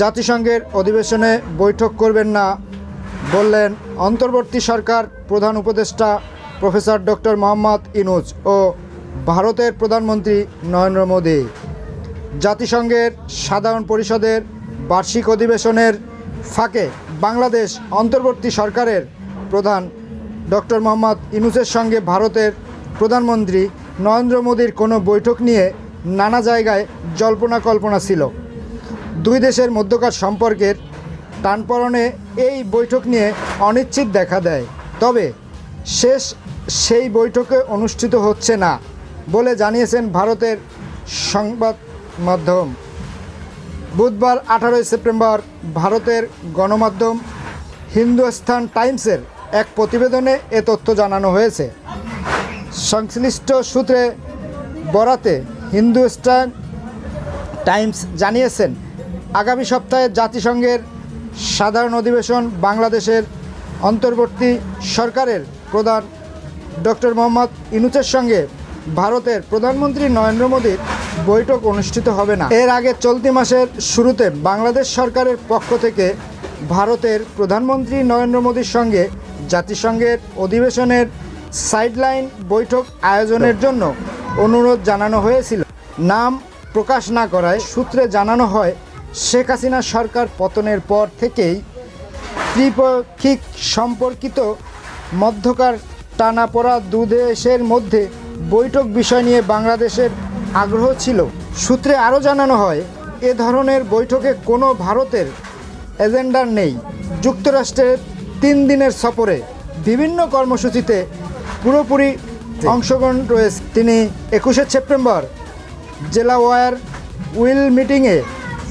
জাতিসংঘের অধিবেশনে বৈঠক করবেন না বললেন অন্তর্বর্তী সরকার প্রধান উপদেষ্টা প্রফেসর ডক্টর মোহাম্মদ ইনুজ ও ভারতের প্রধানমন্ত্রী নরেন্দ্র মোদী। জাতিসংঘের সাধারণ পরিষদের বার্ষিক অধিবেশনের ফাঁকে বাংলাদেশ অন্তর্বর্তী সরকারের প্রধান ডক্টর মোহাম্মদ ইনুসের সঙ্গে ভারতের প্রধানমন্ত্রী নরেন্দ্র মোদীর কোনো বৈঠক নিয়ে নানা জায়গায় জল্পনা কল্পনা ছিল। দুই দেশের মধ্যকার সম্পর্কের টানপড়নে এই বৈঠক নিয়ে অনিশ্চিত দেখা দেয়। তবে শেষ সেই বৈঠকে অনুষ্ঠিত হচ্ছে না বলে জানিয়েছেন ভারতের সংবাদ মাধ্যম। বুধবার আঠারোই সেপ্টেম্বর ভারতের গণমাধ্যম হিন্দুস্তান টাইমসের এক প্রতিবেদনে এ তথ্য জানানো হয়েছে। সংশ্লিষ্ট সূত্রে বরাতে হিন্দুস্তান টাইমস জানিয়েছেন আগামী সপ্তাহে জাতিসংঘের সাধারণ অধিবেশন বাংলাদেশের অন্তর্বর্তী সরকারের প্রধান ডক্টর মোহাম্মদ ইনুচের সঙ্গে ভারতের প্রধানমন্ত্রী নরেন্দ্র মোদীর বৈঠক অনুষ্ঠিত হবে না। এর আগে চলতি মাসের শুরুতে বাংলাদেশ সরকারের পক্ষ থেকে ভারতের প্রধানমন্ত্রী নরেন্দ্র মোদীর সঙ্গে জাতিসংঘের অধিবেশনের সাইডলাইন বৈঠক আয়োজনের জন্য অনুরোধ জানানো হয়েছিল। নাম প্রকাশ না করায় সূত্রে জানানো হয় শেখ হাসিনা সরকার পতনের পর থেকেই ত্রিপাক্ষিক সম্পর্কিত মধ্যকার টানাপড়া দু দেশের মধ্যে বৈঠক বিষয় নিয়ে বাংলাদেশের আগ্রহ ছিল। সূত্রে আরও জানানো হয় এ ধরনের বৈঠকে কোনো ভারতের এজেন্ডার নেই। যুক্তরাষ্ট্রের তিন দিনের সফরে বিভিন্ন কর্মসূচিতে পুরোপুরি অংশগ্রহণ রয়েছে। তিনি একুশে সেপ্টেম্বর জেলা ওয়ার উইল মিটিংয়ে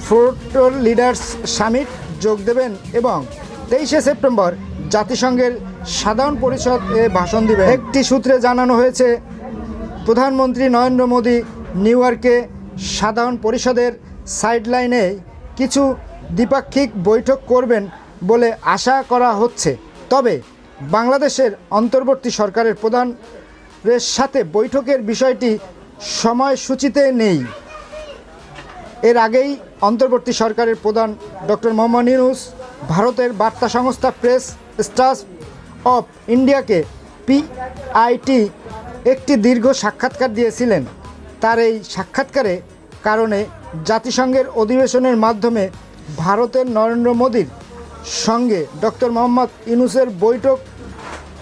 ফোর্টোর লিডার্স সামিট যোগ দেবেন এবং তেইশে সেপ্টেম্বর জাতিসংঘের সাধারণ পরিষদ এ ভাষণ দিবেন। একটি সূত্রে জানানো হয়েছে, প্রধানমন্ত্রী নরেন্দ্র মোদী নিউ ইয়র্কে সাধারণ পরিষদের সাইডলাইনে কিছু দ্বিপাক্ষিক বৈঠক করবেন বলে আশা করা হচ্ছে। তবে বাংলাদেশের অন্তর্বর্তী সরকারের প্রধানের সাথে বৈঠকের বিষয়টি সময়সূচিতে নেই। এর আগেই অন্তর্বর্তী সরকারের প্রধান ডক্টর মোহাম্মদ ইউনুস, ভারতের বার্তা সংস্থা প্রেস স্টাফ অফ ইন্ডিয়াকে পিআইটি একটি দীর্ঘ সাক্ষাৎকার দিয়েছিলেন। তার এই সাক্ষাৎকারে কারণে জাতিসংঘের অধিবেশনের মাধ্যমে ভারতের নরেন্দ্র মোদীর সঙ্গে ডক্টর মোহাম্মদ ইউনুসের বৈঠক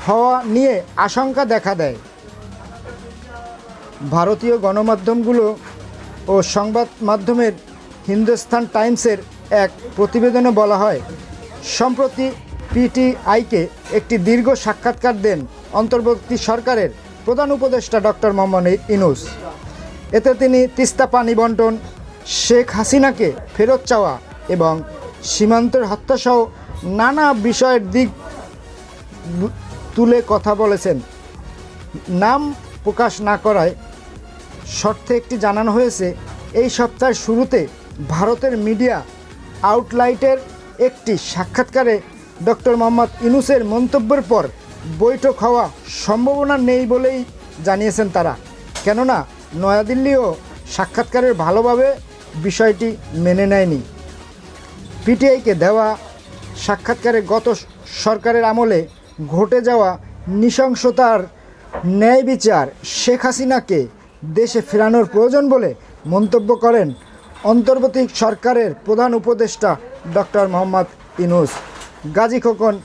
হওয়া নিয়ে আশঙ্কা দেখা দেয়। ভারতীয় গণমাধ্যমগুলো ও সংবাদ মাধ্যমের হিন্দুস্তান টাইমসের এক প্রতিবেদনে বলা হয়, সম্প্রতি পিটিআইকে একটি দীর্ঘ সাক্ষাৎকার দেন অন্তর্বর্তী সরকারের প্রধান উপদেষ্টা ডক্টর মোহাম্মদ ইনুস। এতে তিনি তিস্তা পানি বন্টন, শেখ হাসিনাকে ফেরত চাওয়া এবং সীমান্তের হত্যাসহ নানা বিষয়ের দিক তুলে কথা বলেছেন। নাম প্রকাশ না করায় শর্তে একটি জানানো হয়েছে, এই সপ্তাহের শুরুতে ভারতের মিডিয়া আউটলাইটের একটি সাক্ষাৎকারে ডক্টর মোহাম্মদ ইনুসের মন্তব্যের পর বৈঠক হওয়া সম্ভাবনা নেই বলেই জানিয়েছেন তারা। কেননা, নয়াদিল্লিও সাক্ষাৎকারের ভালোভাবে বিষয়টি মেনে নেয়নি। পিটিআইকে দেওয়া সাক্ষাৎকারে গত সরকারের আমলে ঘটে যাওয়া নৃশংসতার ন্যায় বিচার শেখ হাসিনাকে দেশে ফেরানোর প্রয়োজন বলে মন্তব্য করেন অন্তর্বর্তী সরকারের প্রধান উপদেষ্টা ডক্টর মোহাম্মদ ইনুস গাজী খোকন